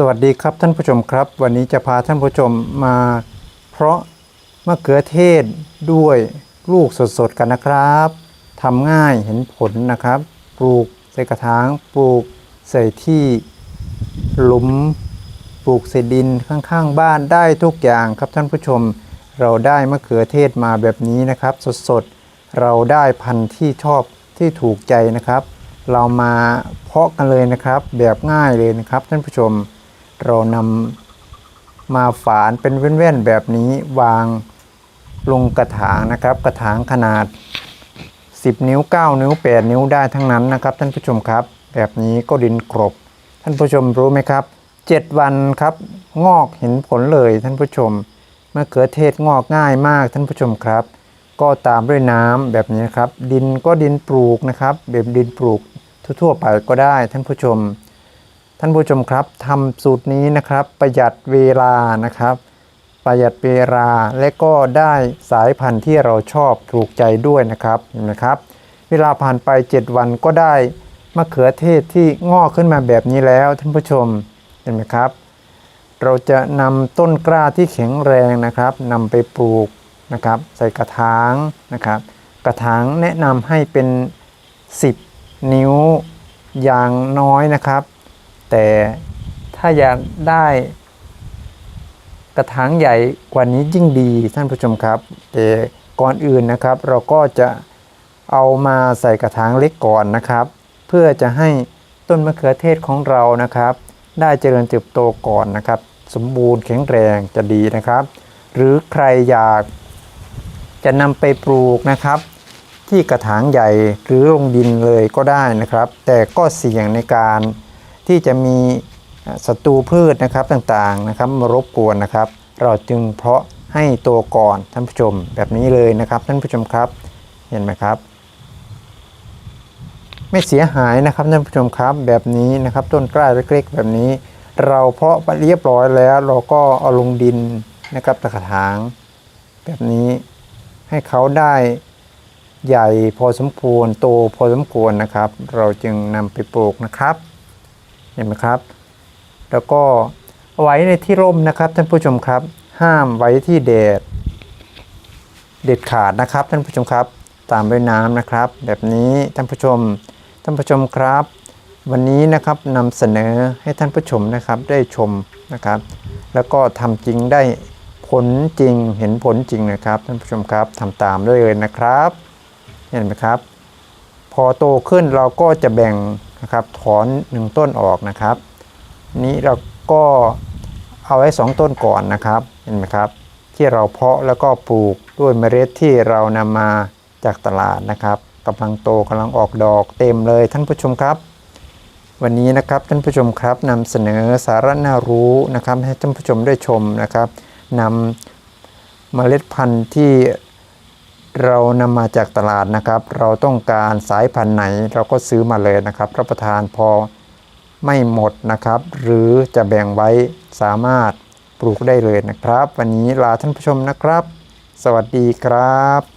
สวัสดีครับท่านผู้ชมครับ วันนี้จะพาท่านผู้ชมมาเพราะมะเขือเทศด้วยลูกสดๆกันนะครับทำง่ายเห็นผลนะครับ ปลูกใส่กระถางปลูกใส่ที่หลุมปลูกใส่ดินข้างๆ บ้านได้ทุกอย่างครับท่านผู้ชม เราได้มะเขือเทศมาแบบนี้นะครับ สดๆเราได้พันธุ์ที่ชอบที่ถูกใจนะครับ เรามาเพาะกันเลยนะครับ แบบง่ายเลยนะครับท่านผู้ชม เรานำมาฝานเป็นแว่นๆแบบนี้วางลงกระถางนะครับ กระถางขนาด 10 นิ้ว 9 นิ้ว 8 นิ้วได้ทั้งนั้นนะครับ ท่านผู้ชมครับ แบบนี้ก็ดินกรบ ท่านผู้ชมรู้ไหมครับ 7 วันครับงอกเห็นผลเลยท่านผู้ชมมะเขือเทศงอกง่ายมากท่านผู้ชมครับ ก็ตามด้วยน้ำแบบนี้ครับ ดินก็ดินปลูกนะครับแบบดินปลูกทั่วๆไปก็ได้ท่านผู้ชม ท่านผู้ชมครับทำสูตรนี้นะครับประหยัดเวลานะครับ ประหยัดเวลาและก็ได้สายพันธุ์ที่เราชอบถูกใจด้วยนะครับเห็นไหมครับ เวลาผ่านไป 7 วันก็ได้มะเขือเทศที่งอกขึ้นมาแบบนี้แล้วท่านผู้ชมเห็นไหมครับ เราจะนำต้นกล้าที่แข็งแรงนะครับนำไปปลูกนะครับ ใส่กระถางนะครับ กระถางแนะนำให้เป็น 10 นิ้วอย่างน้อยนะครับ แต่ถ้าอยากได้กระถางใหญ่กว่านี้ยิ่งดีท่านผู้ชมครับ แต่ก่อนอื่นนะครับ เราก็จะเอามาใส่กระถางเล็กก่อนนะครับ เพื่อจะให้ต้นมะเขือเทศของเรานะครับ ได้เจริญเติบโตก่อนนะครับ สมบูรณ์แข็งแรงจะดีนะครับ หรือใครอยากจะนำไปปลูกนะครับ ที่กระถางใหญ่หรือลงดินเลยก็ได้นะครับ แต่ก็เสี่ยงในการ ที่จะมีศัตรูพืชนะครับต่างๆนะครับมารบกวนนะครับ เราจึงเพาะให้โตก่อนท่านผู้ชมแบบนี้เลยนะครับ ท่านผู้ชมครับเห็นไหมครับ ไม่เสียหายนะครับท่านผู้ชมครับแบบนี้นะครับต้นกล้าเล็กๆแบบนี้ เราเพาะไปเรียบร้อยแล้วเราก็เอาลงดินนะครับตะกถาง แบบนี้ให้เขาได้ใหญ่พอสมควรโตพอสมควรนะครับ เราจึงนำไปปลูกนะครับ เห็นไหมครับ แล้วก็ไว้ในที่ร่มนะครับท่านผู้ชมครับ ห้ามไว้ที่แดดเด็ดขาดนะครับท่านผู้ชมครับ ตามด้วยน้ำนะครับ แบบนี้ท่านผู้ชม ท่านผู้ชมครับ วันนี้นะครับนำเสนอให้ท่านผู้ชมนะครับได้ชมนะครับ แล้วก็ทำจริงได้ผลจริงเห็นผลจริงนะครับท่านผู้ชมครับทำตามด้วยเลยนะครับ เห็นไหมครับ พอโตขึ้นเราก็จะแบ่ง นะครับถอนหนึ่งต้นออกนะครับ นี้เราก็เอาไว้สองต้นก่อนนะครับเห็นไหมครับ ที่เราเพาะแล้วก็ปลูกด้วยเมล็ดที่เรานำมาจากตลาดนะครับกำลังโตกำลังออกดอกเต็มเลยท่านผู้ชมครับ วันนี้นะครับท่านผู้ชมครับนำเสนอสาระน่ารู้นะครับ ให้ท่านผู้ชมได้ชมนะครับนำเมล็ดพันธุ์ที่ เรานำมาจากตลาดนะครับ เราต้องการสายพันธุ์ไหนเราก็ซื้อมาเลยนะครับรับประทานพอไม่หมดนะครับ หรือจะแบ่งไว้สามารถปลูกได้เลยนะครับ วันนี้ลาท่านผู้ชมนะครับ สวัสดีครับ